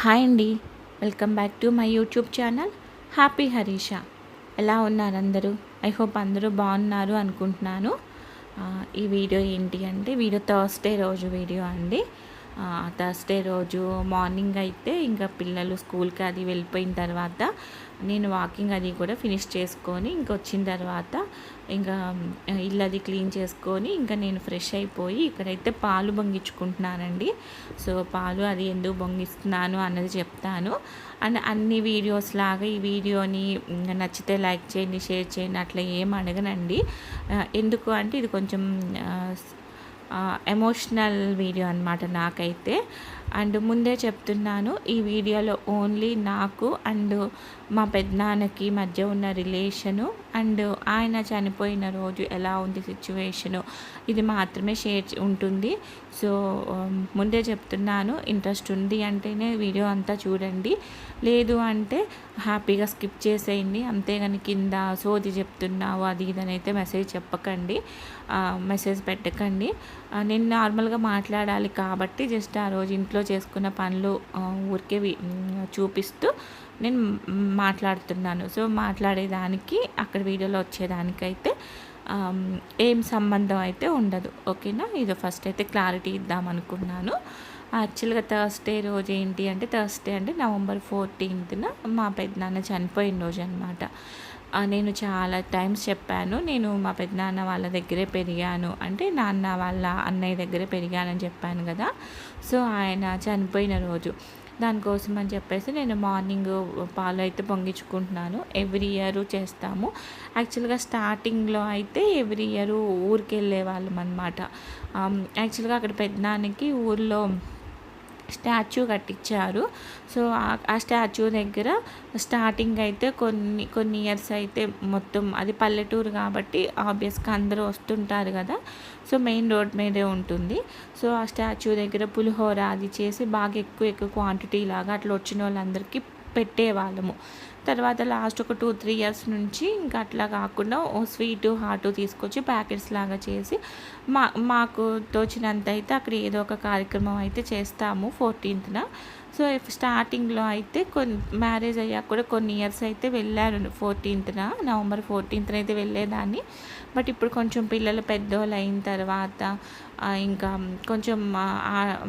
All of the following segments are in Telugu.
హాయ్ అండి. Welcome back to my YouTube channel happy Harisha. ఎలా ఉన్నారు అందరూ? ఐ హోప్ అందరూ బాగున్నారు అనుకుంటున్నాను. ఈ వీడియో ఏంటి అంటే వీడియో థర్స్డే రోజు వీడియో అండి. థర్స్డే రోజు మార్నింగ్ అయితే ఇంకా పిల్లలు స్కూల్కి అది వెళ్ళిపోయిన తర్వాత నేను వాకింగ్ అది కూడా ఫినిష్ చేసుకొని ఇంకా వచ్చిన తర్వాత ఇంకా ఇల్లు అది క్లీన్ చేసుకొని ఇంకా నేను ఫ్రెష్ అయిపోయి ఇక్కడైతే పాలు పొంగించుకుంటున్నానండి సో పాలు అది ఎందుకు బొంగిస్తున్నాను అన్నది చెప్తాను. అండ్ అన్ని వీడియోస్ లాగా ఈ వీడియోని నచ్చితే లైక్ చేయండి షేర్ చేయండి అట్లా ఏం అడగనండి. ఎందుకు అంటే ఇది కొంచెం ఎమోషనల్ వీడియో అనమాట నాకైతే. అండ్ ముందే చెప్తున్నాను ఈ వీడియోలో ఓన్లీ నాకు అండ్ మా పెద్దనాన్నకి మధ్య ఉన్న రిలేషను అండ్ ఆయన చనిపోయిన రోజు ఎలా ఉంది సిచ్యువేషను ఇది మాత్రమే షేర్ ఉంటుంది. సో ముందే చెప్తున్నాను ఇంట్రెస్ట్ ఉంది అంటేనే వీడియో అంతా చూడండి. లేదు అంటే హ్యాపీగా స్కిప్ చేసేయండి అంతేగాని కింద సోది చెప్తున్నావు అది ఇదని అయితే మెసేజ్ చెప్పకండి మెసేజ్ పెట్టకండి. నేను నార్మల్గా మాట్లాడాలి కాబట్టి జస్ట్ ఆ రోజు ఇంట్లో చేసుకున్న పనులు ఊరికే చూపిస్తూ నేను మాట్లాడుతున్నాను. సో మాట్లాడేదానికి అక్కడ వీడియోలో వచ్చేదానికైతే ఏం సంబంధం అయితే ఉండదు. ఓకేనా? ఇది ఫస్ట్ అయితే క్లారిటీ ఇద్దాం అనుకున్నాను. యాక్చువల్గా థర్స్డే రోజు ఏంటి అంటే థర్స్డే అంటే నవంబర్ ఫోర్టీన్త్న మా పెద్దనాన్న చనిపోయిన రోజు అనమాట నేను చాలా టైమ్స్ చెప్పాను. నేను మా పెద్దనాన్న వాళ్ళ దగ్గరే పెరిగాను. అంటే నాన్న వాళ్ళ అన్నయ్య దగ్గరే పెరిగానని చెప్పాను కదా. సో ఆయన చనిపోయిన రోజు. దానికోసం అని చెప్పేసి నేను మార్నింగ్ పాలు అయితే పొంగించుకుంటున్నాను. ఎవ్రీ ఇయర్ చేస్తాము. యాక్చువల్గా స్టార్టింగ్లో అయితే ఎవ్రీ ఇయర్ ఊరికి వెళ్ళే వాళ్ళం అనమాట యాక్చువల్గా అక్కడ పెద్దనాన్నకి ఊర్లో స్టాచ్యూ కట్టించారు. సో ఆ- ఆ స్టాచ్యూ దగ్గర స్టార్టింగ్ అయితే కొన్ని కొన్ని ఇయర్స్ అయితే మొత్తం అది పల్లెటూరు కాబట్టి ఆబ్వియస్గా అందరూ వస్తుంటారు కదా. సో మెయిన్ రోడ్ మీదే ఉంటుంది. సో ఆ స్టాచ్యూ దగ్గర పులిహోర అది చేసి బాగా ఎక్కువ ఎక్కువ క్వాంటిటీ లాగా అట్లా వచ్చిన వాళ్ళందరికీ పెట్టేవాళ్ళము. తర్వాత లాస్ట్ ఒక టూ త్రీ ఇయర్స్ నుంచి ఇంకా అట్లా కాకుండా ఓ స్వీటు హాటు తీసుకొచ్చి ప్యాకెట్స్ లాగా చేసి మా మాకు తోచినంత అయితే అక్కడ ఏదో ఒక కార్యక్రమం అయితే చేస్తాము ఫోర్టీన్త్న. సో స్టార్టింగ్లో అయితే కొన్ని మ్యారేజ్ అయ్యాక కూడా కొన్ని ఇయర్స్ అయితే వెళ్ళాను ఫోర్టీన్త్న నవంబర్ ఫోర్టీన్త్న అయితే వెళ్ళేదాన్ని. బట్ ఇప్పుడు కొంచెం పిల్లలు పెద్దోళ్ళు అయిన తర్వాత ఇంకా కొంచెం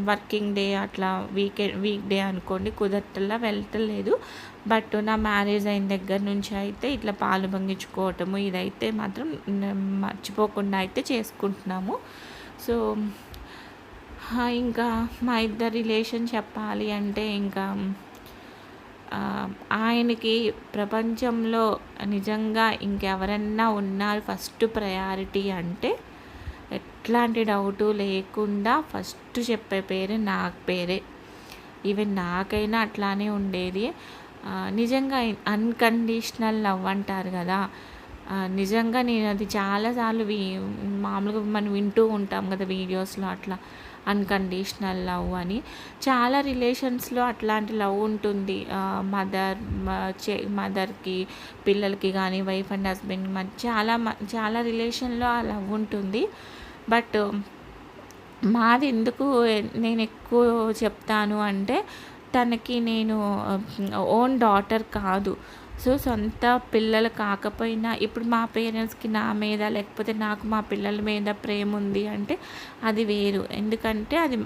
వర్కింగ్ డే అట్లా వీకెండ్ వీక్ డే అనుకోండి కుదరటల్లా వెళ్ళటలేదు బట్ నా మ్యారేజ్ అయిన దగ్గర నుంచి అయితే ఇట్లా పాలు పొంగించుకోవటము ఇదైతే మాత్రం మర్చిపోకుండా అయితే చేసుకుంటున్నాము. సో ఇంకా మా ఇద్దరు రిలేషన్ చెప్పాలి అంటే ఇంకా ఆయనకి ప్రపంచంలో నిజంగా ఇంకెవరన్నా ఉన్నారు ఫస్ట్ ప్రయారిటీ అంటే ఎట్లాంటి డౌటు లేకుండా ఫస్ట్ చెప్పే పేరు నా పేరే. ఈవెన్ నాకైనా అట్లానే ఉండేది. నిజంగా అన్కండిషనల్ లవ్ అంటారు కదా. నిజంగా నేను అది చాలాసార్లు వి మామూలుగా మనం వింటూ ఉంటాం కదా వీడియోస్లో అట్లా. అన్కండిషనల్ లవ్ అని. చాలా రిలేషన్స్లో అట్లాంటి లవ్ ఉంటుంది. మదర్ చే మదర్కి పిల్లలకి కానీ వైఫ్ అండ్ హస్బెండ్ చాలా మ- చాలా రిలేషన్లో ఆ లవ్ ఉంటుంది. బట్ మాది ఎందుకు నేను ఎక్కువ చెప్తాను అంటే తనకి నేను ఓన్ డాటర్ కాదు. సో సొంత పిల్లలు కాకపోయినా ఇప్పుడు మా పేరెంట్స్కి నా మీద లేకపోతే నాకు మా పిల్లల మీద ప్రేమ ఉంది అంటే అది వేరు. ఎందుకంటే అది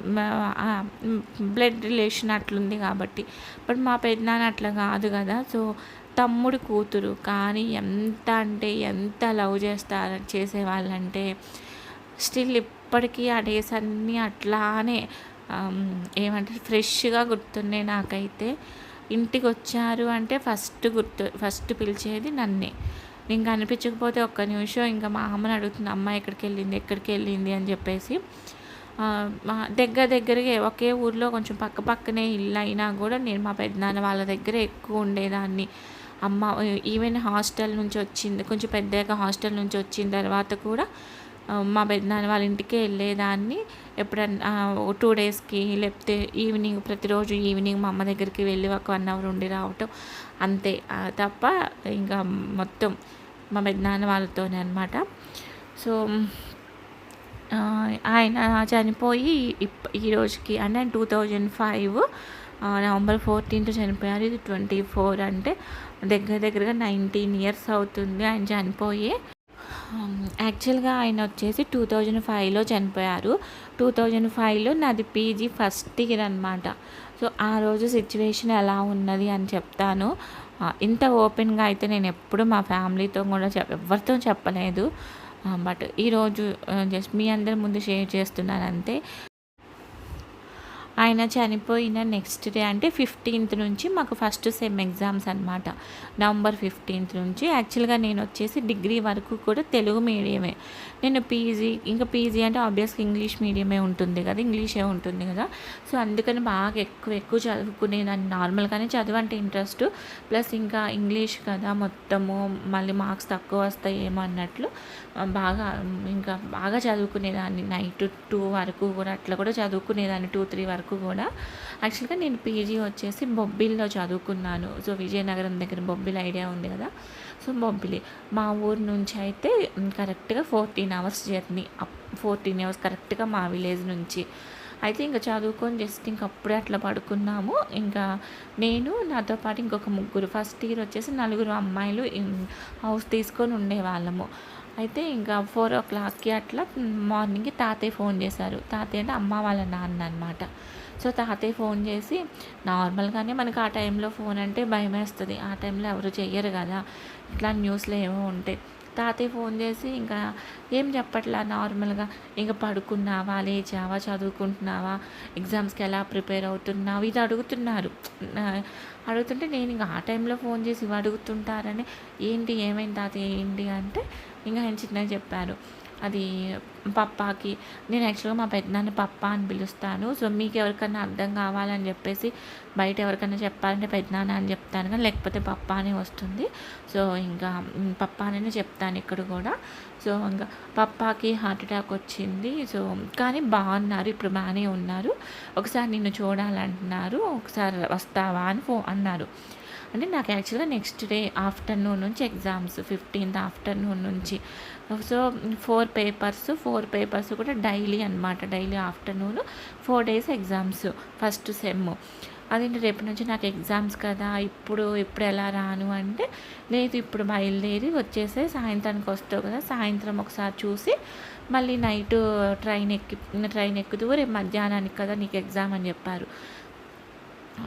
బ్లడ్ రిలేషన్ అట్లుంది కాబట్టి. బట్ మా పెద్దనాన్న అట్లా కాదు కదా. సో తమ్ముడు కూతురు. కానీ ఎంత అంటే ఎంత లవ్ చేస్తారు చేసేవాళ్ళంటే స్టిల్ ఇప్పటికీ ఆ డేస్ అన్నీ అట్లానే ఏమంటారు ఫ్రెష్గా గుర్తున్నాయి నాకైతే. ఇంటికి వచ్చారు అంటే ఫస్ట్ గుర్తు ఫస్ట్ పిలిచేది నన్నే. నేను కనిపించకపోతే ఒక్క నిమిషం ఇంకా మా అమ్మని అడుగుతుంది అమ్మ ఎక్కడికి వెళ్ళింది ఎక్కడికి వెళ్ళింది అని చెప్పేసి. మా దగ్గర దగ్గరగా ఒకే ఊర్లో కొంచెం పక్క పక్కనే ఇల్లు అయినా కూడా నేను మా పెద్దనాన్న వాళ్ళ దగ్గర ఎక్కువ ఉండేదాన్ని. అమ్మ ఈవెన్ హాస్టల్ నుంచి వచ్చింది కొంచెం పెద్దగా హాస్టల్ నుంచి వచ్చిన తర్వాత కూడా మా పెద్దనాన్న వాళ్ళ ఇంటికే వెళ్ళేదాన్ని. ఎప్పుడన్నా టూ డేస్కి లేకపోతే ఈవినింగ్ ప్రతిరోజు ఈవినింగ్ మా అమ్మ దగ్గరికి వెళ్ళి ఒక వన్ అవర్ ఉండి రావటం అంతే. తప్ప ఇంకా మొత్తం మా పెద్దనాన్న వాళ్ళతోనే అనమాట సో ఆయన చనిపోయి ఇప్ ఈ రోజుకి అంటే two thousand five November fourteenth చనిపోయారు. ఇది ట్వంటీ ఫోర్ అంటే దగ్గర దగ్గరగా నైన్టీన్ ఇయర్స్ అవుతుంది ఆయన చనిపోయి. Um, యాక్చువల్గా ఆయన వచ్చేసి టూ థౌజండ్ ఫైవ్లో చనిపోయారు. టూ థౌజండ్ ఫైవ్లో నాది పీజీ ఫస్ట్ ఇయర్ అనమాట సో ఆ రోజు సిచ్యువేషన్ ఎలా ఉన్నది అని చెప్తాను. Uh, ఇంత ఓపెన్గా అయితే నేను ఎప్పుడు మా ఫ్యామిలీతో కూడా చెప్ ఎవరితో చెప్పలేదు. బట్ ఈరోజు జస్ట్ మీ అందరి ముందు షేర్ చేస్తున్నాను అంతే ఆయన చనిపోయిన నెక్స్ట్ డే అంటే ఫిఫ్టీన్త్ నుంచి మాకు ఫస్ట్ సెమ్ ఎగ్జామ్స్ అనమాట నవంబర్ ఫిఫ్టీన్త్ నుంచి. యాక్చువల్గా నేను వచ్చేసి డిగ్రీ వరకు కూడా తెలుగు మీడియమే. నేను పీజీ ఇంకా పీజీ అంటే ఆబ్వియస్గా ఇంగ్లీష్ మీడియమే ఉంటుంది కదా ఇంగ్లీషే ఉంటుంది కదా. సో అందుకని బాగా ఎక్కువ ఎక్కువ చదువుకునేదాన్ని నార్మల్గానే చదువు అంటే ఇంట్రెస్ట్ ప్లస్ ఇంకా ఇంగ్లీష్ కదా మొత్తము మళ్ళీ మార్క్స్ తక్కువ వస్తాయి ఏమో అన్నట్లు. బాగా ఇంకా బాగా చదువుకునేదాన్ని. నైట్ టూ వరకు కూడా అట్లా కూడా చదువుకునేదాన్ని టూ త్రీ వరకు కూడా. యాక్చువల్గా నేను పీజీ వచ్చేసి బొబ్బిల్లో చదువుకున్నాను. సో విజయనగరం దగ్గర బొబ్బిల్ ఐడియా ఉంది కదా? సో బొబ్బిలి. మా ఊరు నుంచి అయితే కరెక్ట్గా fourteen hours journey. Fourteen hours కరెక్ట్గా మా విలేజ్ నుంచి. అయితే ఇంకా చదువుకొని జస్ట్ ఇంక అప్పుడే అట్లా పడుకున్నాము. ఇంకా నేను నాతో పాటు ఇంకొక ముగ్గురు. ఫస్ట్ ఇయర్ వచ్చేసి నలుగురు అమ్మాయిలు హౌస్ తీసుకొని ఉండేవాళ్ళము. అయితే ఇంకా ఫోర్ ఓ క్లాక్కి అట్లా మార్నింగ్కి తాతయ్య ఫోన్ చేశారు. తాతయ్య అంటే అమ్మ వాళ్ళ నాన్న అనమాట సో తాతయ్య ఫోన్ చేసి నార్మల్గానే మనకు ఆ టైంలో ఫోన్ అంటే భయం వేస్తుంది ఆ టైంలో ఎవరు చెయ్యరు కదా. ఇట్లా న్యూస్లో ఏమో ఉంటాయి. తాతయ్య ఫోన్ చేసి ఇంకా ఏం చెప్పట్లా నార్మల్గా? ఇంకా పడుకున్నావా? లేచావా? చదువుకుంటున్నావా? ఎగ్జామ్స్కి ఎలా ప్రిపేర్ అవుతున్నావు? ఇది అడుగుతున్నారు. అడుగుతుంటే నేను ఇంకా ఆ టైంలో ఫోన్ చేసి ఇవి అడుగుతుంటారని ఏంటి? ఏమైంది తాతయ్య? ఏంటి? అంటే ఇంకా ఆయన చిన్నగా చెప్పారు అది పప్పాకి. నేను యాక్చువల్గా మా పెద్దనాన్ని పప్ప అని పిలుస్తాను. సో మీకు ఎవరికైనా అర్థం కావాలని చెప్పేసి బయట ఎవరికైనా చెప్పాలంటే పెద్దనాన్న అని చెప్తాను కానీ లేకపోతే పప్ప అనే వస్తుంది. సో ఇంకా పప్ప అనే చెప్తాను ఇక్కడ కూడా. సో ఇంకా పప్పాకి హార్ట్ అటాక్ వచ్చింది. సో కానీ బాగున్నారు ఇప్పుడు బాగానే ఉన్నారు. ఒకసారి నిన్ను చూడాలంటున్నారు. ఒకసారి వస్తావా అని ఫో అన్నారు. అంటే నాకు యాక్చువల్గా నెక్స్ట్ డే ఆఫ్టర్నూన్ నుంచి ఎగ్జామ్స్ ఫిఫ్టీన్త్ ఆఫ్టర్నూన్ నుంచి. So four papers four papers కూడా డైలీ అనమాట daily afternoon four days exams first sem అదేంటి రేపు నుంచి నాకు ఎగ్జామ్స్ కదా ఇప్పుడు ఇప్పుడు ఎలా రాను అంటే లేదు ఇప్పుడు బయలుదేరి వచ్చేసే సాయంత్రానికి వస్తావు కదా సాయంత్రం ఒకసారి చూసి మళ్ళీ నైట్ ట్రైన్ ఎక్కి ట్రైన్ ఎక్కుతూ రేపు మధ్యాహ్నానికి కదా నీకు ఎగ్జామ్ అని చెప్పారు.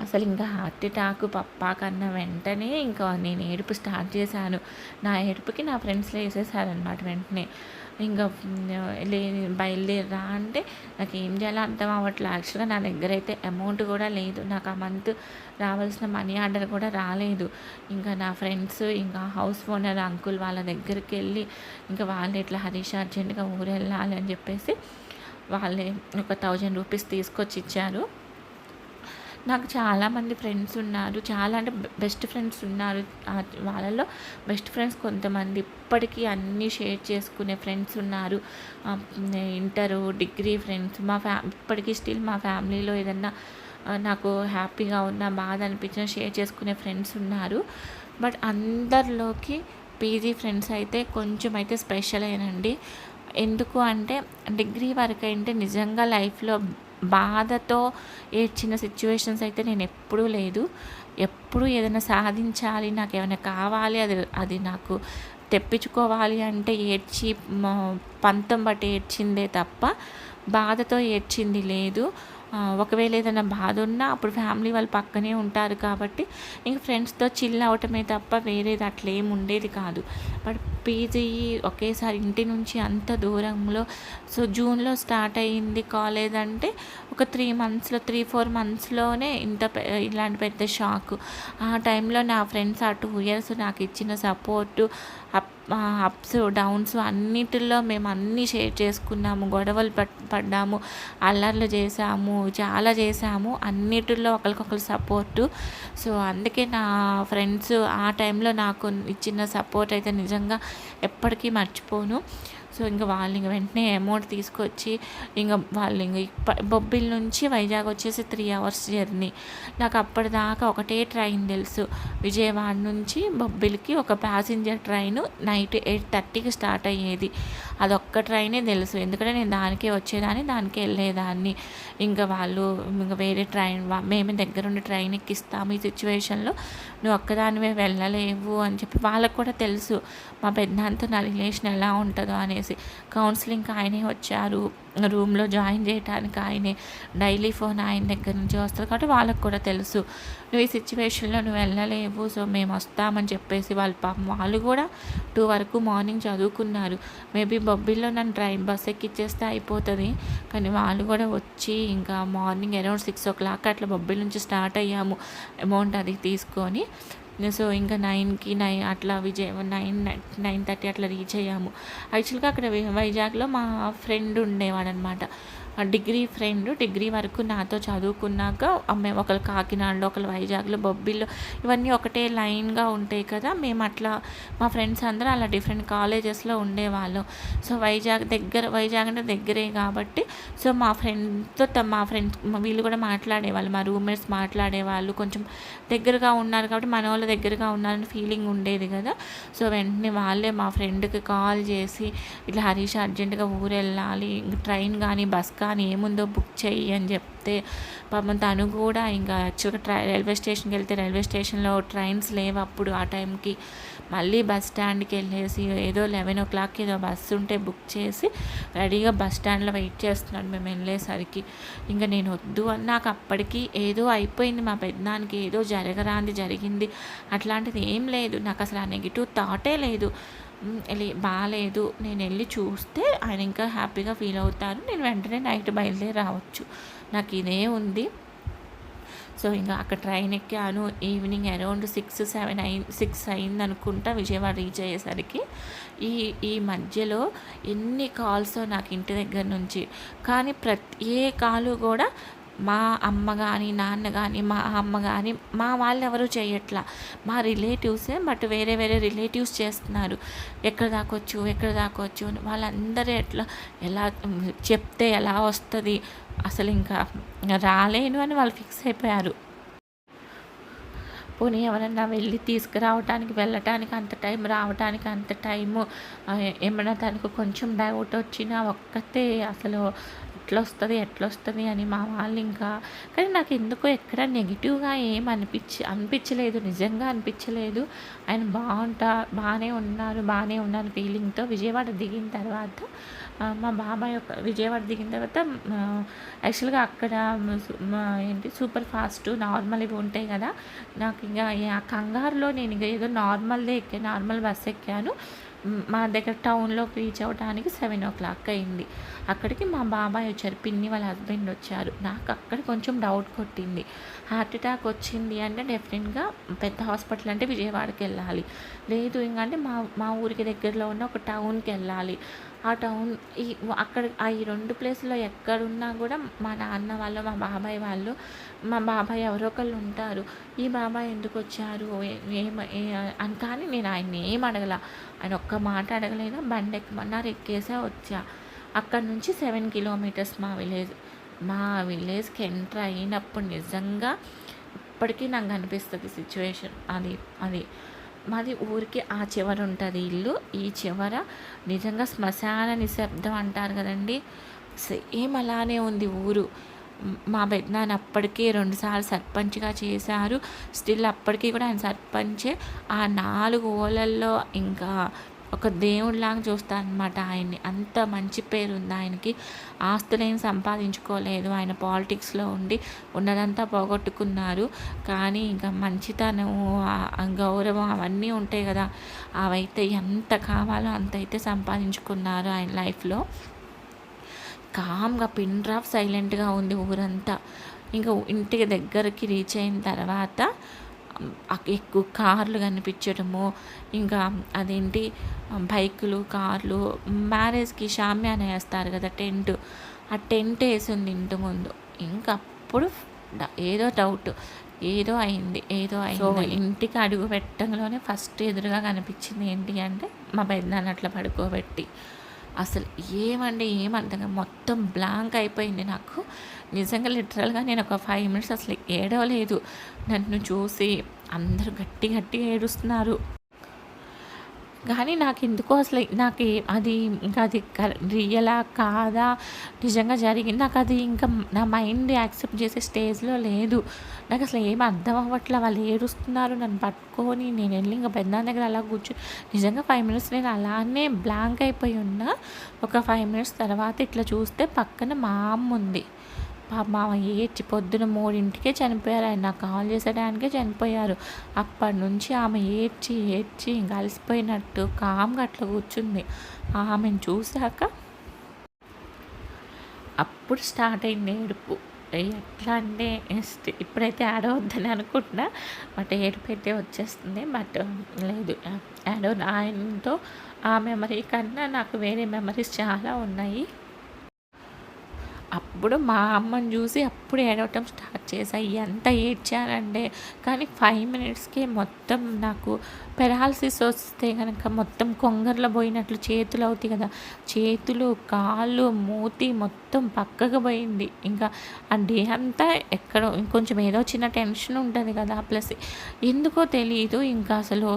అసలు ఇంకా హార్ట్ అటాక్ పప్పా కన్నా వెంటనే ఇంకా నేను ఏడుపు స్టార్ట్ చేశాను. నా ఏడుపుకి నా ఫ్రెండ్స్లో వేసేసారనమాట వెంటనే. ఇంకా లే బయలుదేరా అంటే నాకు ఏం చేయాలో అర్థం అవ్వట్లేదు యాక్చువల్గా నా దగ్గర అయితే అమౌంట్ కూడా లేదు. నాకు ఆ మంత్ రావాల్సిన మనీ ఆర్డర్ కూడా రాలేదు. ఇంకా నా ఫ్రెండ్స్ ఇంకా హౌస్ ఓనర్ అంకుల్ వాళ్ళ దగ్గరికి వెళ్ళి ఇంకా వాళ్ళు ఇట్లా హరీష్ అర్జెంట్గా ఊరు వెళ్ళాలి అని చెప్పేసి వాళ్ళే ఒక థౌజండ్ రూపీస్ తీసుకొచ్చి ఇచ్చారు. నాకు చాలామంది ఫ్రెండ్స్ ఉన్నారు. చాలా అంటే బెస్ట్ ఫ్రెండ్స్ ఉన్నారు. వాళ్ళలో బెస్ట్ ఫ్రెండ్స్ కొంతమంది ఇప్పటికీ అన్నీ షేర్ చేసుకునే ఫ్రెండ్స్ ఉన్నారు. ఇంటరు డిగ్రీ ఫ్రెండ్స్ మా ఫ్యా ఇప్పటికీ స్టిల్ మా ఫ్యామిలీలో ఏదన్నా నాకు హ్యాపీగా ఉన్న బాధ అనిపించిన షేర్ చేసుకునే ఫ్రెండ్స్ ఉన్నారు. బట్ అందరిలోకి పీజీ ఫ్రెండ్స్ అయితే కొంచెం అయితే స్పెషల్ అయినండి ఎందుకు అంటే డిగ్రీ వరకు అంటే నిజంగా లైఫ్లో బాధతో ఏడ్చిన సిచ్యువేషన్స్ అయితే నేను ఎప్పుడూ లేదు. ఎప్పుడు ఏదైనా సాధించాలి నాకు ఏమైనా కావాలి అది అది నాకు తెప్పించుకోవాలి అంటే ఏడ్చి పంతం బట్టి ఏడ్చిందే తప్ప బాధతో ఏడ్చింది లేదు. ఒకవేళ ఏదైనా బాధ ఉన్నా అప్పుడు ఫ్యామిలీ వాళ్ళు పక్కనే ఉంటారు కాబట్టి ఇంక ఫ్రెండ్స్తో చిల్ అవటమే తప్ప వేరేది అట్లా ఏమి ఉండేది కాదు. బట్ పీజీ ఒకేసారి ఇంటి నుంచి అంత దూరంలో. సో జూన్లో స్టార్ట్ అయ్యింది కాలేజ్ అంటే ఒక త్రీ మంత్స్లో త్రీ ఫోర్ మంత్స్లోనే ఇంత ఇలాంటి పెద్ద షాక్. ఆ టైంలో నా ఫ్రెండ్స్ ఆ టూ ఇయర్స్ నాకు ఇచ్చిన సపోర్టు అప్స్ డౌన్స్ అన్నిటిలో మేము అన్నీ షేర్ చేసుకున్నాము. గొడవలు పడ్డాము అల్లర్లు చేసాము చాలా చేసాము అన్నిటిలో ఒకరికొకరు సపోర్టు. సో అందుకే నా ఫ్రెండ్స్ ఆ టైంలో నాకు ఇచ్చిన సపోర్ట్ అయితే నిజంగా ఎప్పటికీ మర్చిపోను. సో ఇంకా వాళ్ళు ఇంక వెంటనే అమౌంట్ తీసుకొచ్చి ఇంకా వాళ్ళు ఇంక బొబ్బిల్ నుంచి వైజాగ్ వచ్చేసి త్రీ అవర్స్ జర్నీ. నాకు అప్పటిదాకా ఒకటే ట్రైన్ తెలుసు. విజయవాడ నుంచి బొబ్బిల్కి ఒక ప్యాసింజర్ ట్రైన్ నైట్ ఎయిట్ థర్టీకి స్టార్ట్ అయ్యేది. అదొక్క ట్రైనే తెలుసు. ఎందుకంటే నేను దానికే వచ్చేదాన్ని దానికే వెళ్ళేదాన్ని. ఇంకా వాళ్ళు ఇంకా వేరే ట్రైన్ మేమే దగ్గరుండి ట్రైన్ ఎక్కిస్తాము ఈ సిచ్యువేషన్లో. నువ్వు ఒక్కదానివే వెళ్ళలేవు అని చెప్పి వాళ్ళకు కూడా తెలుసు. మా పెద్దనాన్నతో నా రిలేషన్ ఎలా ఉంటుందో అనేసి. కౌన్సిలింగ్ ఆయనే వచ్చారు. రూమ్లో జాయిన్ చేయడానికి ఆయనే. డైలీ ఫోన్ ఆయన దగ్గర నుంచి వస్తారు కాబట్టి వాళ్ళకు కూడా తెలుసు. నువ్వు ఈ సిచ్యువేషన్లో నువ్వు వెళ్ళలేవు సో మేము వస్తామని చెప్పేసి వాళ్ళ పాపం వాళ్ళు కూడా టూ వరకు మార్నింగ్ చదువుకున్నారు. మేబీ బొబ్బిల్లో నన్ను ట్రైన్ బస్ ఎక్కిచ్చేస్తే అయిపోతుంది. కానీ వాళ్ళు కూడా వచ్చి ఇంకా morning around six o'clock అట్లా బొబ్బిల్ నుంచి స్టార్ట్ అయ్యాము అమౌంట్ అది తీసుకొని. సో ఇంకా నైన్కి నైన్ అట్లా విజయ్ నైన్ నైన్ థర్టీ అట్లా రీచ్ అయ్యాము. యాక్చువల్గా అక్కడ వైజాగ్లో మా ఫ్రెండ్ ఉండేవాడు అనమాట డిగ్రీ ఫ్రెండ్ డిగ్రీ వరకు నాతో చదువుకున్నాక మేము ఒకరు కాకినాడలో ఒకరు వైజాగ్లో బొబ్బిల్లో ఇవన్నీ ఒకటే లైన్గా ఉంటాయి కదా. మేము అట్లా మా ఫ్రెండ్స్ అందరూ అలా డిఫరెంట్ కాలేజెస్లో ఉండేవాళ్ళం. సో వైజాగ్ దగ్గర వైజాగ్ అంటే దగ్గరే కాబట్టి సో మా ఫ్రెండ్తో మా ఫ్రెండ్స్ వీళ్ళు కూడా మాట్లాడేవాళ్ళు మా రూమ్మేట్స్ మాట్లాడేవాళ్ళు. కొంచెం దగ్గరగా ఉన్నారు కాబట్టి మన వాళ్ళు దగ్గరగా ఉన్నారని ఫీలింగ్ ఉండేది కదా. సో వెంటనే వాళ్ళే మా ఫ్రెండ్కి కాల్ చేసి ఇట్లా హరీష్ అర్జెంటుగా ఊరు వెళ్ళాలి ట్రైన్ కానీ బస్ కానీ ఏముందో బుక్ చెయ్యి అని చెప్తే పాపం తను కూడా ఇంకా యాక్చువల్గా ట్రై రైల్వే స్టేషన్కి వెళ్తే రైల్వే స్టేషన్లో ట్రైన్స్ లేవు అప్పుడు ఆ టైంకి మళ్ళీ బస్ స్టాండ్కి వెళ్ళేసి ఏదో లెవెన్ ఓ క్లాక్ ఏదో బస్సు ఉంటే బుక్ చేసి రెడీగా బస్ స్టాండ్లో వెయిట్ చేస్తున్నాడు మేము వెళ్ళేసరికి. ఇంకా నేను వద్దు అని నాకు అప్పటికి ఏదో అయిపోయింది మా పెద్దానికి ఏదో జరగరాంది జరిగింది. అట్లాంటిది ఏం లేదు. నాకు అసలు ఆ నెగిటివ్ థాటే లేదు. బాగాలేదు నేను వెళ్ళి చూస్తే ఆయన ఇంకా హ్యాపీగా ఫీల్ అవుతారు. నేను వెంటనే నైట్ బయలుదేరి రావచ్చు. నాకు ఇదే ఉంది. సో ఇంకా అక్కడ ట్రైన్ ఎక్కాను. ఈవినింగ్ అరౌండ్ సిక్స్ సెవెన్ అయి సిక్స్ అయింది అనుకుంటా విజయవాడ రీచ్ అయ్యేసరికి. ఈ ఈ మధ్యలో ఎన్ని కాల్స్ నాకు ఇంటి దగ్గర నుంచి. కానీ ప్రతి ఏ కాలు కూడా మా అమ్మ కానీ నాన్న కానీ మా అమ్మ కానీ మా వాళ్ళు ఎవరు చేయట్లా. మా రిలేటివ్సే బట్ వేరే వేరే రిలేటివ్స్ చేస్తున్నారు. ఎక్కడ దాకొచ్చు ఎక్కడ దాకొచ్చు వాళ్ళందరూ ఎట్లా ఎలా చెప్తే ఎలా వస్తుంది అసలు ఇంకా రాలేను అని వాళ్ళు ఫిక్స్ అయిపోయారు. పోనీ ఎవరన్నా వెళ్ళి తీసుకురావటానికి వెళ్ళటానికి అంత టైం రావటానికి అంత టైము ఏమన్నా తనకు కొంచెం డౌట్ వచ్చినా ఒక్కతే అసలు ఎట్లా వస్తుంది ఎట్లా వస్తుంది అని మా వాళ్ళు ఇంకా కానీ నాకు ఎందుకో ఎక్కడ నెగిటివ్గా ఏం అనిపించి అనిపించలేదు నిజంగా అనిపించలేదు ఆయన బాగుంటా బాగానే ఉన్నారు బాగానే ఉన్నారు ఫీలింగ్తో విజయవాడ దిగిన తర్వాత మా బాబాయ్ ఒక విజయవాడ దిగిన తర్వాత యాక్చువల్గా అక్కడ ఏంటి సూపర్ ఫాస్ట్ నార్మల్ ఇవి ఉంటాయి కదా. నాకు ఇంకా కంగారులో నేను ఇంకా ఏదో నార్మల్దే ఎక్కాను నార్మల్ బస్ ఎక్కాను. మా దగ్గర టౌన్లోకి రీచ్ అవ్వడానికి సెవెన్ ఓ క్లాక్ అయింది. అక్కడికి మా బాబాయ్ వచ్చారు. పిన్ని వాళ్ళ హస్బెండ్ వచ్చారు. నాకు అక్కడ కొంచెం డౌట్ కొట్టింది. హార్ట్ అటాక్ వచ్చింది అంటే డెఫినెట్గా పెద్ద హాస్పిటల్ అంటే విజయవాడకి వెళ్ళాలి. లేదు ఇంకంటే మా మా ఊరికి దగ్గరలో ఉన్న ఒక టౌన్కి వెళ్ళాలి. ఆ టౌన్ ఈ అక్కడ ఆ ఈ రెండు ప్లేస్లో ఎక్కడున్నా కూడా మా నాన్న వాళ్ళు మా బాబాయ్ వాళ్ళు మా బాబాయ్ ఎవరో ఒకళ్ళు ఉంటారు ఈ బాబాయ్ ఎందుకు వచ్చారు ఏం అని కానీ నేను ఆయన్ని ఏం అడగల. ఆయన ఒక్క మాట అడగలేదు? బండి ఎక్కమన్నారు ఎక్కేసే వచ్చా. అక్కడ నుంచి సెవెన్ కిలోమీటర్స్ మా విలేజ్ మా విలేజ్కి ఎంటర్ అయినప్పుడు నిజంగా ఇప్పటికీ నాకు అనిపిస్తుంది సిచ్యువేషన్. అది అది. మాది ఊరికి ఆ చివర ఉంటుంది ఇల్లు. ఈ చివర నిజంగా శ్మశాన నిశ్శబ్దం అంటారు కదండి. సేమ్ అలానే ఉంది ఊరు. మా పెద్దనాన్న అప్పటికే రెండుసార్లు సర్పంచ్గా చేశారు. స్టిల్ అప్పటికీ కూడా ఆయన సర్పంచే. ఆ నాలుగు ఓలల్లో ఇంకా ఒక దేవుడిలాగా చూస్తారనమాట ఆయన్ని. అంత మంచి పేరు ఉంది ఆయనకి. ఆస్తులేం సంపాదించుకోలేదు. ఆయన పాలిటిక్స్లో ఉండి ఉన్నదంతా పోగొట్టుకున్నారు. కానీ ఇంకా మంచితనము గౌరవం అవన్నీ ఉంటాయి కదా. అవైతే ఎంత కావాలో అంత అయితే సంపాదించుకున్నారు ఆయన లైఫ్లో. కామ్గా పిన్ డ్రాప్ సైలెంట్గా ఉంది ఊరంతా. ఇంకా ఇంటికి దగ్గరికి రీచ్ అయిన తర్వాత ఎక్కువ కార్లు కనిపించడము ఇంకా అదేంటి బైకులు కార్లు మ్యారేజ్కి షామ్యాన వేస్తారు కదా టెంట్. ఆ టెంట్ వేసింది ఇంటి ముందు. ఇంకప్పుడు ఏదో డౌట్ ఏదో అయింది ఏదో అయింది ఇంటికి అడుగు పెట్టడంలోనే ఫస్ట్ ఎదురుగా కనిపించింది ఏంటి అంటే మా పెద్దనాన్న అట్లా పడుకోబెట్టి. అసలు ఏమండి ఏమంతగా మొత్తం బ్లాంక్ అయిపోయింది నాకు. నిజంగా లిటరల్గా నేను ఒక ఫైవ్ మినిట్స్ అసలు ఏడవలేదు. నన్ను చూసి అందరూ గట్టి గట్టిగా ఏడుస్తున్నారు. కానీ నాకు ఎందుకో అసలు నాకు అది ఇంకా అది రియలా కాదా? నిజంగా జరిగింది నాకు అది ఇంకా నా మైండ్ యాక్సెప్ట్ చేసే స్టేజ్లో లేదు. నాకు అసలు ఏం అర్థం అవ్వట్లే. వాళ్ళు ఏడుస్తున్నారు నన్ను పట్టుకొని. నేను వెళ్ళి ఇంకా పెద్ద దగ్గర అలా కూర్చో నిజంగా ఫైవ్ మినిట్స్ నేను అలానే బ్లాంక్ అయిపోయి ఉన్నా. ఒక ఫైవ్ మినిట్స్ తర్వాత ఇట్లా చూస్తే పక్కన మా అమ్మ ఉంది మా ఏడ్చి పొద్దున మూడింటికే చనిపోయారు. ఆయన నాకు కాల్ చేసేటానికే చనిపోయారు. అప్పటి నుంచి ఆమె ఏడ్చి ఏడ్చి కలిసిపోయినట్టు కామ్గా అట్లా కూర్చుంది. ఆమెను చూశాక అప్పుడు స్టార్ట్ అయింది ఏడుపు. ఎట్లా అంటే ఇప్పుడైతే ఆడవద్దని అనుకుంటున్నా. బట్ ఏడుపు అయితే వచ్చేస్తుంది. బట్ లేదు. ఆడో ఆయనతో ఆ మెమరీ కన్నా నాకు వేరే మెమరీస్ చాలా ఉన్నాయి. అప్పుడు మా అమ్మని చూసి అప్పుడు ఏడవటం స్టార్ట్ చేశాయి ఎంత ఏడ్చానంటే కానీ ఫైవ్ మినిట్స్కే మొత్తం నాకు పెరాలసిస్ వస్తే కనుక మొత్తం కొంగర్లో పోయినట్లు చేతులు అవుతాయి కదా చేతులు కాళ్ళు మూతి మొత్తం పక్కకు పోయింది. ఇంకా ఆ డే అంతా ఎక్కడో ఇంకొంచెం ఏదో చిన్న టెన్షన్ ఉంటుంది కదా ప్లస్ ఎందుకో తెలియదు ఇంకా అసలు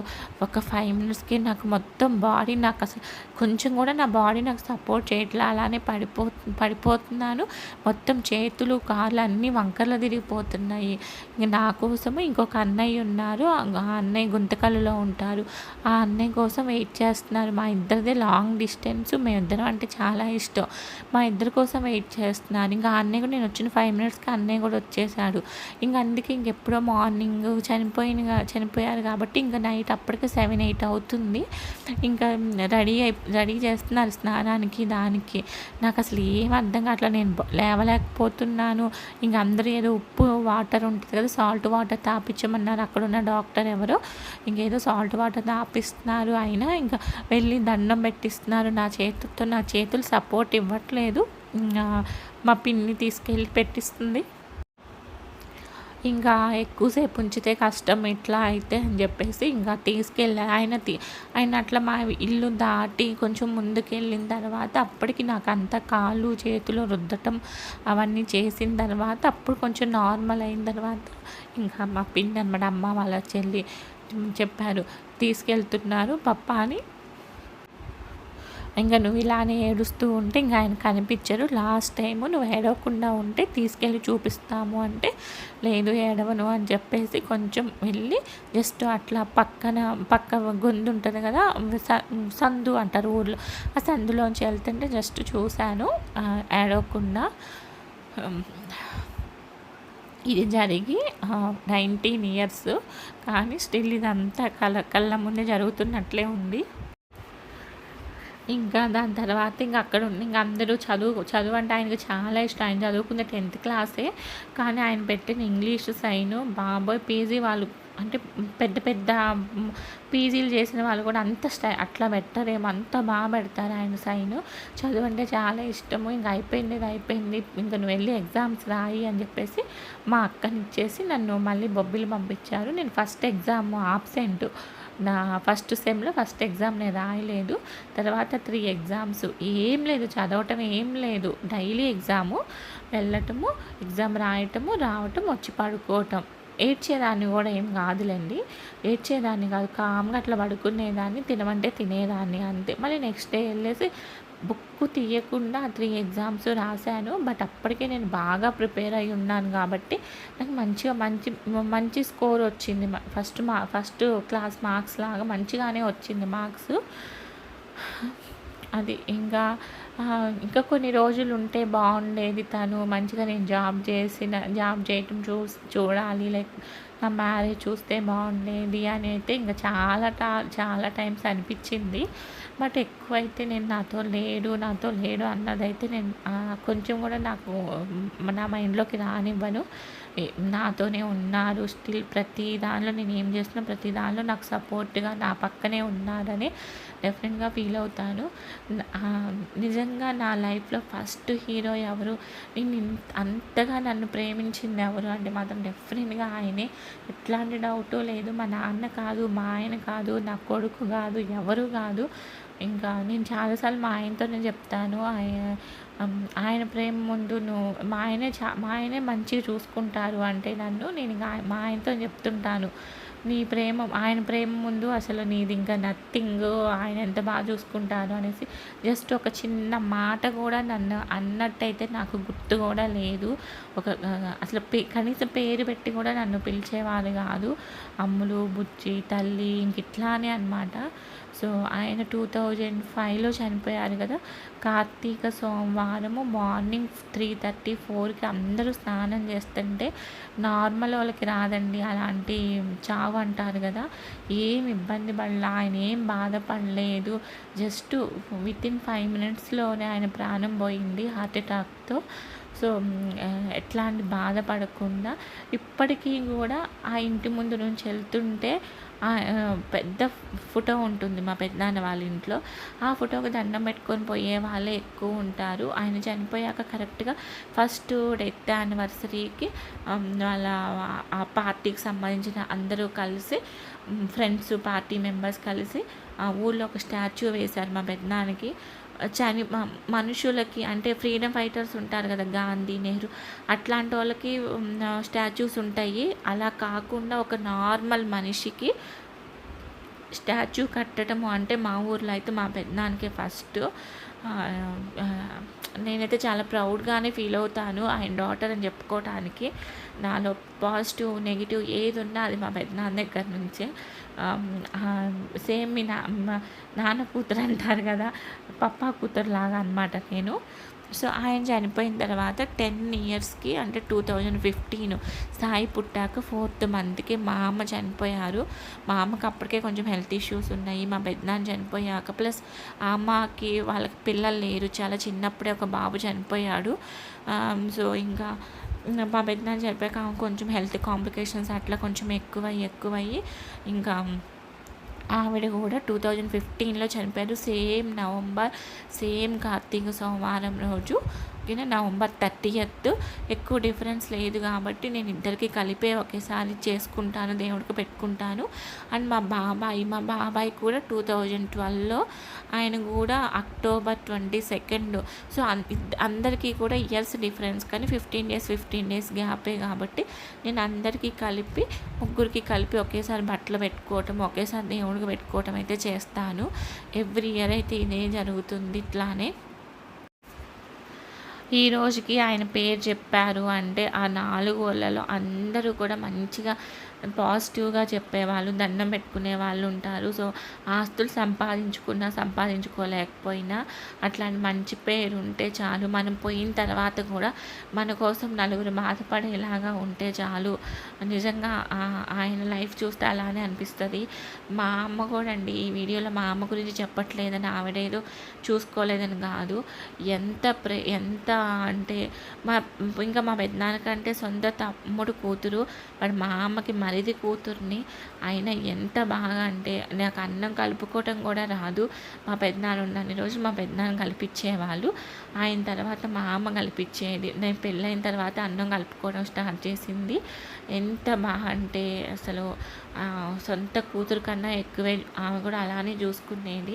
ఒక ఫైవ్ మినిట్స్కి నాకు మొత్తం బాడీ నాకు అసలు కొంచెం కూడా నా బాడీ నాకు సపోర్ట్ చేయట్లా అలానే పడిపో పడిపోతున్నాను. మొత్తం చేతులు కాళ్ళు అన్నీ వంకర్లు తిరిగిపోతున్నాయి. ఇంక నా కోసము ఇంకొక అన్నయ్య ఉన్నారు. ఆ అన్నయ్య గుంతకల్లులో ఉంటారు. ఆ అన్నయ్య కోసం వెయిట్ చేస్తున్నారు. మా ఇద్దరిదే లాంగ్ డిస్టెన్స్ మేమిద్దరం అంటే చాలా ఇష్టం. మా ఇద్దరి కోసం వెయిట్ చేస్తున్నారు. ఇంకా అన్నయ్య కూడా నేను వచ్చిన ఫైవ్ మినిట్స్కి అన్నయ్య కూడా వచ్చేసాడు. ఇంకా అందుకే ఇంకెప్పుడో మార్నింగ్ చనిపోయిన చనిపోయారు కాబట్టి ఇంకా నైట్ అప్పటికే సెవెన్ ఎయిట్ అవుతుంది. ఇంకా రెడీ అయి రెడీ చేస్తున్నారు స్నానానికి దానికి. నాకు అసలు ఏం అర్థం కావట్లేదు. నేను లేవలేకపోతున్నాను. ఇంక అందరూ ఏదో ఉప్పు వాటర్ ఉంటుంది కదా సాల్ట్ వాటర్ తాపించమన్నారు అక్కడ ఉన్న డాక్టర్ ఎవరో ఇంకేదో సాల్ట్ వాటర్ తాపిస్తున్నారు. అయినా ఇంకా వెళ్ళి దండం పెట్టిస్తున్నారు. నా చేతులతో నా చేతులు సపోర్ట్ ఇవ్వట్లేదు. మా పిన్ని తీసుకెళ్ళి పెట్టిస్తుంది. ఇంకా ఎక్కువసేపు ఉంచితే కష్టం ఇట్లా అయితే అని చెప్పేసి ఇంకా తీసుకెళ్ళా. ఆయన తీ ఆయన అట్లా మా ఇల్లు దాటి కొంచెం ముందుకెళ్ళిన తర్వాత అప్పటికి నాకు అంత కాళ్ళు చేతులు రుద్దటం అవన్నీ చేసిన తర్వాత అప్పుడు కొంచెం నార్మల్ అయిన తర్వాత ఇంకా మా పిన్ని అనమాట అమ్మ వాళ్ళ చెల్లి చెప్పారు తీసుకెళ్తున్నారు పప్ప అని ఇంకా నువ్వు ఇలానే ఏడుస్తూ ఉంటే ఇంకా ఆయన కనిపించరు లాస్ట్ టైము నువ్వు ఏడవకుండా ఉంటే తీసుకెళ్ళి చూపిస్తాము అంటే లేదు ఏడవను అని చెప్పేసి కొంచెం వెళ్ళి జస్ట్ అట్లా పక్కన పక్క గొంతు ఉంటుంది కదా సందు అంటారు ఊర్లో. ఆ సందులోంచి వెళ్తుంటే జస్ట్ చూశాను. ఏడవకుండా ఇది జరిగి నైన్టీన్ ఇయర్స్ కానీ స్టిల్ ఇదంతా కళ్ళ కళ్ళ ముందే జరుగుతున్నట్లే ఉంది. ఇంకా దాని తర్వాత ఇంకా అక్కడ ఉండి ఇంకా అందరూ చదువు చదువు అంటే ఆయనకు చాలా ఇష్టం. ఆయన చదువుకున్న టెన్త్ క్లాసే. కానీ ఆయన పెట్టిన ఇంగ్లీష్ సైను బాబోయ్ పీజీ వాళ్ళు అంటే పెద్ద పెద్ద పీజీలు చేసిన వాళ్ళు కూడా అంత స్టై అట్లా పెట్టరేమో. అంత బాగా పెడతారు ఆయన సైన్. చదువు అంటే చాలా ఇష్టము. ఇంకా అయిపోయింది ఇది అయిపోయింది. ఇంకా నువ్వు వెళ్ళి ఎగ్జామ్స్ రాయి అని చెప్పేసి మా అక్కని ఇచ్చేసి నన్ను మళ్ళీ బొబ్బిలు పంపించారు. నేను ఫస్ట్ ఎగ్జామ్ ఆబ్సెంట్. నా ఫస్ట్ సెమ్లో ఫస్ట్ ఎగ్జామ్ నేను రాయలేదు. తర్వాత త్రీ ఎగ్జామ్స్ ఏం లేదు చదవటం ఏం లేదు. డైలీ ఎగ్జాము వెళ్ళటము ఎగ్జామ్ రాయటము రావటం వచ్చి పడుకోవటం. ఏడ్చేదాన్ని కూడా ఏం కాదులేండి. ఏడ్చేదాన్ని కాదు కామ్గా అట్లా పడుకునేదాన్ని తినమంటే తినేదాన్ని అంతే. మళ్ళీ నెక్స్ట్ డే వెళ్ళేసి బుక్ తీయకుండా త్రీ ఎగ్జామ్స్ రాశాను. బట్ అప్పటికే నేను బాగా ప్రిపేర్ అయి ఉన్నాను కాబట్టి నాకు మంచిగా మంచి మంచి స్కోర్ వచ్చింది. ఫస్ట్ మా ఫస్ట్ క్లాస్ మార్క్స్ లాగా మంచిగానే వచ్చింది మార్క్స్. అది ఇంకా ఇంకా కొన్ని రోజులు ఉంటే బాగుండేది తను. మంచిగా నేను జాబ్ చేసిన జాబ్ చేయటం చూ చూడాలి. లైక్ నా మ్యారేజ్ చూస్తే బాగుండేది అని అయితే ఇంకా చాలా టా చాలా టైమ్స్ అనిపించింది. బట్ ఎక్కువైతే నేను నాతో లేడు నాతో లేడు అన్నదైతే నేను కొంచెం కూడా నాకు నా మైండ్లోకి రానివ్వను. నాతోనే ఉన్నారు. స్టిల్ ప్రతి దానిలో నేను ఏం చేస్తున్నా ప్రతి దానిలో నాకు సపోర్ట్గా నా పక్కనే ఉన్నారని డిఫరెంట్గా ఫీల్ అవుతాను. నిజంగా నా లైఫ్లో ఫస్ట్ హీరో ఎవరు? నేను అంతగా నన్ను ప్రేమించింది ఎవరు అంటే మాత్రం డెఫినెట్గా ఆయనే. ఎట్లాంటి డౌటు లేదు. మా నాన్న కాదు మా ఆయన కాదు నా కొడుకు కాదు ఎవరు కాదు. ఇంకా నేను చాలాసార్లు మా ఆయనతోనే చెప్తాను. ఆయన ఆయన ప్రేమ ముందు నువ్వు మా ఆయనే చా మా ఆయనే మంచిగా చూసుకుంటారు అంటే నన్ను నేను మా ఆయనతో చెప్తుంటాను. నీ ప్రేమ ఆయన ప్రేమ ముందు అసలు నీది ఇంకా నథింగ్ ఆయన ఎంత బాగా చూసుకుంటారు అనేసి జస్ట్ ఒక చిన్న మాట కూడా నన్ను అన్నట్టయితే నాకు గుర్తు కూడా లేదు. ఒక అసలు పే కనీసం పేరు పెట్టి కూడా నన్ను పిలిచేవారు కాదు. అమ్ములు బుజ్జి తల్లి ఇంక ఇట్లానే అనమాట సో ఆయన టూ థౌజండ్ ఫైవ్లో చనిపోయారు కదా. కార్తీక సోమవారము మార్నింగ్ త్రీ థర్టీ ఫోర్కి అందరూ స్నానం చేస్తుంటే నార్మల్ వాళ్ళకి రాదండి అలాంటి చావు అంటారు కదా. ఏం ఇబ్బంది పడలా ఆయన ఏం బాధపడలేదు. జస్ట్ విత్ ఇన్ ఫైవ్ మినిట్స్లోనే ఆయన ప్రాణం పోయింది హార్ట్ అటాక్తో. సో ఎట్లాంటి బాధపడకుండా ఇప్పటికీ కూడా ఆ ఇంటి ముందు నుంచి వెళ్తుంటే పెద్ద ఫోటో ఉంటుంది మా పెద్దనాన్న వాళ్ళ ఇంట్లో. ఆ ఫోటోకి దండం పెట్టుకొని పోయే వాళ్ళే ఎక్కువ ఉంటారు. ఆయన చనిపోయాక కరెక్ట్గా ఫస్ట్ డెత్ యానివర్సరీకి వాళ్ళ ఆ పార్టీకి సంబంధించిన అందరూ కలిసి ఫ్రెండ్స్ పార్టీ మెంబర్స్ కలిసి ఆ ఊళ్ళో ఒక స్టాచ్యూ వేశారు మా పెద్దనాన్నకి. చని మనుషులకి అంటే ఫ్రీడమ్ ఫైటర్స్ ఉంటారు కదా గాంధీ నెహ్రూ అట్లాంటి వాళ్ళకి స్టాచ్యూస్ ఉంటాయి. అలా కాకుండా ఒక నార్మల్ మనిషికి స్టాచ్యూ కట్టడము అంటే మా ఊర్లో అయితే మా పెద్దానికే ఫస్ట్. నేనైతే చాలా ప్రౌడ్గానే ఫీల్ అవుతాను. ఆయన డాటర్ అని చెప్పుకోవటానికి. నాలో పాజిటివ్ నెగిటివ్ ఏది ఉన్నా అది మా పెద్దనాన్న దగ్గర నుంచే. సేమ్ మీ నా నాన్న కూతురు అంటారు కదా పప్పా కూతురు లాగా అనమాట నేను. సో ఆయన చనిపోయిన తర్వాత టెన్ ఇయర్స్కి అంటే టూ థౌజండ్ ఫిఫ్టీన్ సాయి పుట్టాక ఫోర్త్ మంత్కి మా అమ్మ చనిపోయారు. మా అమ్మకి అప్పటికే కొంచెం హెల్త్ ఇష్యూస్ ఉన్నాయి. మా పెద్దనాన్న చనిపోయాక ప్లస్ ఆ అమ్మకి వాళ్ళకి పిల్లలు లేరు. చాలా చిన్నప్పుడే ఒక బాబు చనిపోయాడు. సో ఇంకా మా పెద్దనాన్న చనిపోయాక కొంచెం హెల్త్ కాంప్లికేషన్స్ అట్లా కొంచెం ఎక్కువయ్యి ఎక్కువయ్యి ఇంకా ఆవిడ కూడా టూ థౌజండ్ ఫిఫ్టీన్లో చనిపోయారు. సేమ్ నవంబర్ సేమ్ కార్తీక సోమవారం రోజు ఓకేనా నవంబర్ థర్టీయత్. ఎక్కువ డిఫరెన్స్ లేదు కాబట్టి నేను ఇద్దరికి కలిపే ఒకేసారి చేసుకుంటాను దేవుడికి పెట్టుకుంటాను. అండ్ మా బాబాయ్ మా బాబాయ్ కూడా టూ థౌజండ్ ట్వెల్వ్లో ఆయన కూడా అక్టోబర్ ట్వంటీ సెకండ్. సో అందరికీ కూడా ఇయర్స్ డిఫరెన్స్ కానీ ఫిఫ్టీన్ డేస్ ఫిఫ్టీన్ డేస్ గ్యాపే కాబట్టి నేను అందరికీ కలిపి ముగ్గురికి కలిపి ఒకేసారి బట్టలు పెట్టుకోవటం ఒకేసారి దేవుడికి పెట్టుకోవటం అయితే చేస్తాను. ఎవ్రీ ఇయర్ అయితే ఇదే జరుగుతుంది ఇట్లానే. ఈ రోజుకి ఆయన పేరు చెప్పారు అంటే ఆ నాలుగు ఊళ్ళలో అందరూ కూడా మంచిగా పాజిటివ్గా చెప్పేవాళ్ళు దండం పెట్టుకునే వాళ్ళు ఉంటారు. సో ఆస్తులు సంపాదించుకున్నా సంపాదించుకోలేకపోయినా అట్లాంటి మంచి పేరు ఉంటే చాలు. మనం పోయిన తర్వాత కూడా మన కోసం నలుగురు బాధపడేలాగా ఉంటే చాలు. నిజంగా ఆయన లైఫ్ చూస్తే అలానే అనిపిస్తుంది. మా అమ్మ కూడా అండి ఈ వీడియోలో మా అమ్మ గురించి చెప్పట్లేదని ఆవిడేదో చూసుకోలేదని కాదు. ఎంత ప్రే ఎంత అంటే మా ఇంకా మా పెద్దనాన్నకంటే సొంత తమ్ముడు కూతురు వాడు మా అమ్మకి మరిది కూతుర్ని ఆయన ఎంత బాగా అంటే నాకు అన్నం కలుపుకోవటం కూడా రాదు. మా పెద్దనాన్న ఉన్నన్ని రోజు మా పెద్దనాన్న కలిపించేవాళ్ళు. ఆయన తర్వాత మా అమ్మ కలిపించేది. నేను పెళ్ళైన తర్వాత అన్నం కలుపుకోవడం స్టార్ట్ చేసింది. ఎంత బాగా అంటే అసలు సొంత కూతురు కన్నా ఎక్కువే ఆమె కూడా అలానే చూసుకునేది.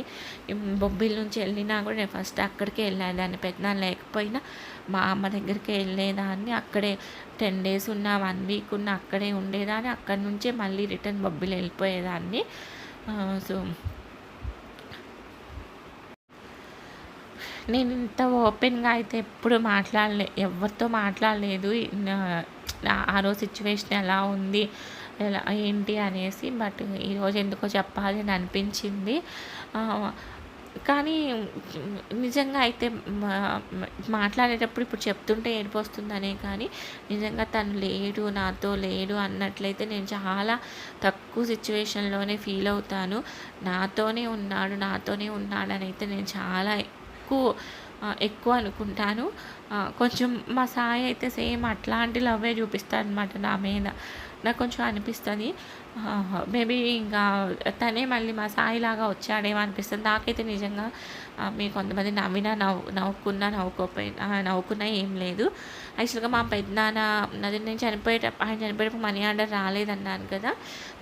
బొబ్బిల నుంచి వెళ్ళినా కూడా నేను ఫస్ట్ అక్కడికే వెళ్ళేదాన్ని. పెద్దనాన్న లేకపోయినా మా అమ్మ దగ్గరికి వెళ్ళేదాన్ని. అక్కడే టెన్ డేస్ ఉన్న వన్ వీక్ ఉన్న అక్కడే ఉండేదాన్ని. అక్కడి నుంచే మళ్ళీ రిటర్న్ బొబ్బిలు వెళ్ళిపోయేదాన్ని. సో నేను ఇంత ఓపెన్గా అయితే ఎప్పుడు మాట్లాడలే ఎవరితో మాట్లాడలేదు. ఆ రోజు సిచ్యువేషన్ ఎలా ఉంది ఎలా ఏంటి అనేసి బట్ ఈరోజు ఎందుకో చెప్పాలి అని అనిపించింది. కానీ నిజంగా అయితే మాట్లాడేటప్పుడు ఇప్పుడు చెప్తుంటే ఏడుపు వస్తుందనే కానీ నిజంగా తను లేడు నాతో లేడు అన్నట్లయితే నేను చాలా తక్కువ సిచ్యువేషన్లోనే ఫీల్ అవుతాను. నాతోనే ఉన్నాడు నాతోనే ఉన్నాడని అయితే నేను చాలా ఎక్కువ ఎక్కువ అనుకుంటాను. కొంచెం మా సాయి అయితే సేమ్ అట్లాంటి లవ్వే చూపిస్తాడు అనమాట నా మీద. నాకు కొంచెం అనిపిస్తుంది. మేబీ ఇంకా తనే మళ్ళీ మా సాయిలాగా వచ్చాడేమో అనిపిస్తుంది. నాకైతే నిజంగా మీ కొంతమంది నవ్వినా నవ్వు నవ్వుకున్నా నవ్వుకోపోయినా నవ్వుకున్నా ఏం లేదు. యాక్చువల్గా మా పెద్దనాన్న నది నేను చనిపోయేటప్పుడు ఆయన చనిపోయేటప్పుడు మనీ ఆర్డర్ రాలేదన్నాను కదా.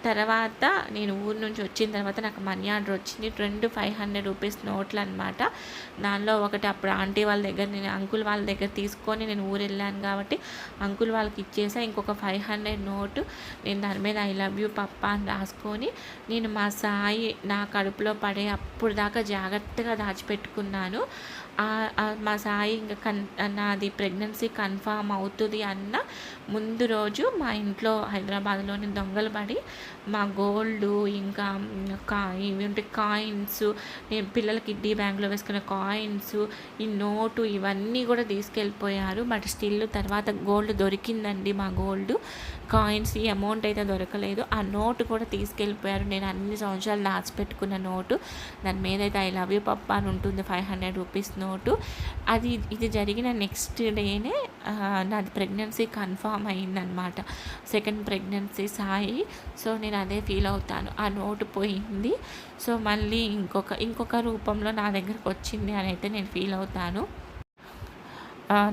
తర్వాత నేను ఊరు నుంచి వచ్చిన తర్వాత నాకు మనీ ఆర్డర్ వచ్చింది. రెండు ఫైవ్ హండ్రెడ్ రూపీస్ నోట్లు అనమాట దానిలో ఒకటి అప్పుడు ఆంటీ వాళ్ళ దగ్గర నేను అంకుల్ వాళ్ళ దగ్గర తీసుకొని నేను ఊరు వెళ్ళాను కాబట్టి అంకుల్ వాళ్ళకి ఇచ్చేసా. ఇంకొక ఫైవ్ హండ్రెడ్ నోటు నేను దాని మీద ఐ లవ్ యూ పప్ప అని రాసుకొని నేను మా సాయి నా కడుపులో పడే అప్పుడు దాకా జాగ్రత్తగా దాచి పెట్టుకున్నాను. మా సాయి ఇంకా కన్ నాది ప్రెగ్నెన్సీ కన్ఫామ్ అవుతుంది అన్న ముందు రోజు మా ఇంట్లో హైదరాబాద్లోని దొంగలు పడి మా గోల్డ్ ఇంకా కా ఇవి కాయిన్స్ నేను పిల్లలకి కిడ్డీ బ్యాంక్లో వేసుకున్న కాయిన్స్ ఈ నోటు ఇవన్నీ కూడా తీసుకెళ్ళిపోయారు. బట్ స్టిల్ తర్వాత గోల్డ్ దొరికిందండి మా గోల్డ్. కాయిన్స్ ఈ అమౌంట్ అయితే దొరకలేదు. ఆ నోటు కూడా తీసుకెళ్ళిపోయారు. నేను అన్ని సంవత్సరాలు దాచిపెట్టుకున్న నోటు. దాని మీద అయితే ఐ లవ్ యూ పప్ప అని ఉంటుంది ఫైవ్ హండ్రెడ్ రూపీస్ నోటు. అది ఇది జరిగిన నెక్స్ట్ డేనే నాది ప్రెగ్నెన్సీ కన్ఫామ్ అయిందనమాట సెకండ్ ప్రెగ్నెన్సీ సాయి. సో నేను అదే ఫీల్ అవుతాను. ఆ నోటు పోయింది. సో మళ్ళీ ఇంకొక ఇంకొక రూపంలో నా దగ్గరకు వచ్చింది అని అయితే నేను ఫీల్ అవుతాను.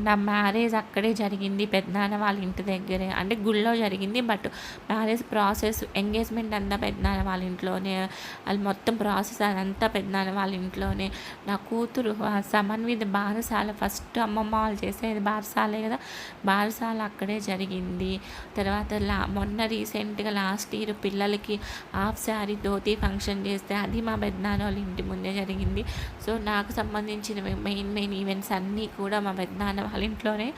నా మ్యారేజ్ అక్కడే జరిగింది పెద్దనాన్న వాళ్ళ ఇంటి దగ్గరే. అంటే గుళ్ళో జరిగింది బట్ మ్యారేజ్ ప్రాసెస్ ఎంగేజ్మెంట్ అంతా పెద్దనాన్న వాళ్ళ ఇంట్లోనే. అది మొత్తం ప్రాసెస్ అదంతా పెద్దనాన్న వాళ్ళ ఇంట్లోనే. నా కూతురు సమన్విత బారసాల ఫస్ట్ అమ్మమ్మ వాళ్ళు చేసేది బారసాలే కదా. బారసాల అక్కడే జరిగింది. తర్వాత లా మొన్న రీసెంట్గా లాస్ట్ ఇయర్ పిల్లలకి హాఫ్ శారీ ధోతి ఫంక్షన్ చేస్తే అది మా పెద్దనాన్న వాళ్ళ ఇంటి ముందే జరిగింది. సో నాకు సంబంధించిన మెయిన్ మెయిన్ ఈవెంట్స్ అన్నీ కూడా మా పెద్ద నాన్న వాళ్ళ ఇంట్లోనే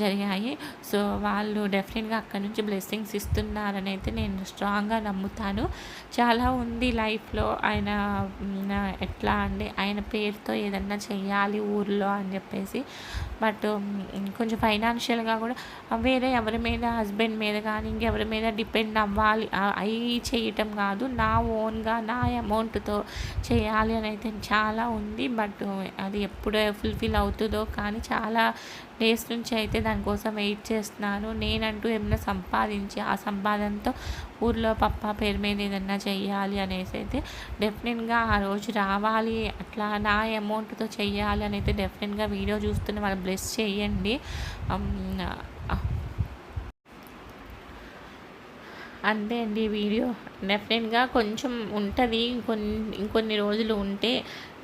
జరిగాయి. సో వాళ్ళు డెఫినెట్గా అక్కడ నుంచి బ్లెస్సింగ్స్ ఇస్తున్నారని అయితే నేను స్ట్రాంగ్గా నమ్ముతాను. చాలా ఉంది లైఫ్లో ఆయన ఎట్లా అండి ఆయన పేరుతో ఏదన్నా చెయ్యాలి ఊర్లో అని చెప్పేసి. బట్ కొంచెం ఫైనాన్షియల్గా కూడా వేరే ఎవరి మీద హస్బెండ్ మీద కానీ ఇంకెవరి మీద డిపెండ్ అవ్వాలి. అవి చేయటం కాదు. నా ఓన్గా నా అమౌంట్తో చేయాలి అని అయితే చాలా ఉంది. బట్ అది ఎప్పుడు ఫుల్ఫిల్ అవుతుందో కానీ చాలా డేస్ నుంచి అయితే దానికోసం వెయిట్ చేస్తున్నాను. నేనంటూ ఏమైనా సంపాదించి ఆ సంపాదనతో ఊర్లో పప్ప పేరు మీద ఏదన్నా చేయాలి అనేసి అయితే డెఫినెట్గా ఆ రోజు రావాలి. అట్లా నా అమౌంట్తో చేయాలి అని అయితే డెఫినెట్గా వీడియో చూస్తున్న వాళ్ళు బ్లెస్ చేయండి. అంతే అండి వీడియో. డెఫినెట్గా కొంచెం ఉంటుంది. ఇంకొన్ని ఇంకొన్ని రోజులు ఉంటే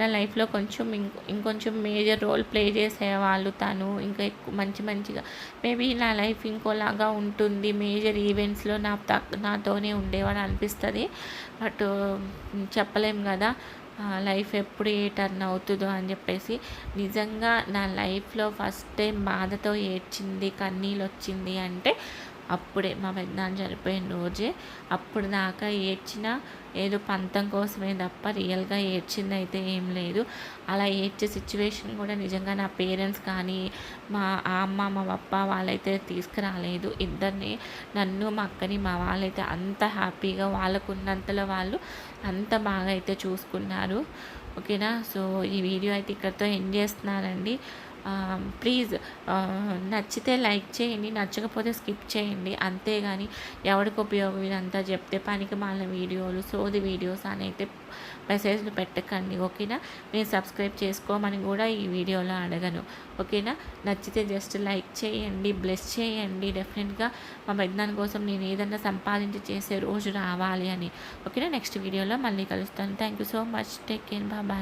నా లైఫ్లో కొంచెం ఇంకొంచెం మేజర్ రోల్ ప్లే చేసేవాళ్ళు తను ఇంకా ఎక్కువ మంచి మంచిగా మేబీ నా లైఫ్ ఇంకోలాగా ఉంటుంది. మేజర్ ఈవెంట్స్లో నా నాతోనే ఉండేవాడు అనిపిస్తుంది. బట్ చెప్పలేం కదా. లైఫ్ ఎప్పుడు ఏ టర్న్ అవుతుందో అని చెప్పేసి నిజంగా నా లైఫ్లో ఫస్ట్ టైం బాధతో ఏడ్చింది కన్నీళ్ళు వచ్చింది అంటే అప్పుడే మా పెద్దనాన్న చనిపోయిన రోజే అప్పుడు దాకా ఏడ్చిన ఏదో పంతం కోసమే తప్ప రియల్గా ఏడ్చింది అయితే ఏం లేదు. అలా ఏడ్చే సిచ్యువేషన్ కూడా నిజంగా నా పేరెంట్స్ కానీ మా అమ్మ మా పప్ప వాళ్ళైతే తీసుకురాలేదు. ఇద్దరిని నన్ను మా అక్కని మా వాళ్ళైతే అంత హ్యాపీగా వాళ్ళకున్నంతలో వాళ్ళు అంత బాగా అయితే చూసుకున్నారు. ఓకేనా? సో ఈ వీడియో అయితే ఇక్కడితో ఎండ్ చేస్తున్నానండి. ప్లీజ్ నచ్చితే లైక్ చేయండి నచ్చకపోతే స్కిప్ చేయండి. అంతేగాని ఎవరికి ఉపయోగం ఇదంతా చెప్తే పనికి మాలిన వీడియోలు సోది వీడియోస్ అని అయితే మెసేజ్లు పెట్టకండి ఓకేనా? నేను సబ్స్క్రైబ్ చేసుకోమని కూడా ఈ వీడియోలో అడగను ఓకేనా? నచ్చితే జస్ట్ లైక్ చేయండి బ్లెస్ చేయండి. డెఫినెట్గా మా పెద్దనాన్న కోసం నేను ఏదన్నా సంపాదించి చేసే రోజు రావాలి అని ఓకేనా? నెక్స్ట్ వీడియోలో మళ్ళీ కలుస్తాను. Thank you so much. Take care. Bye.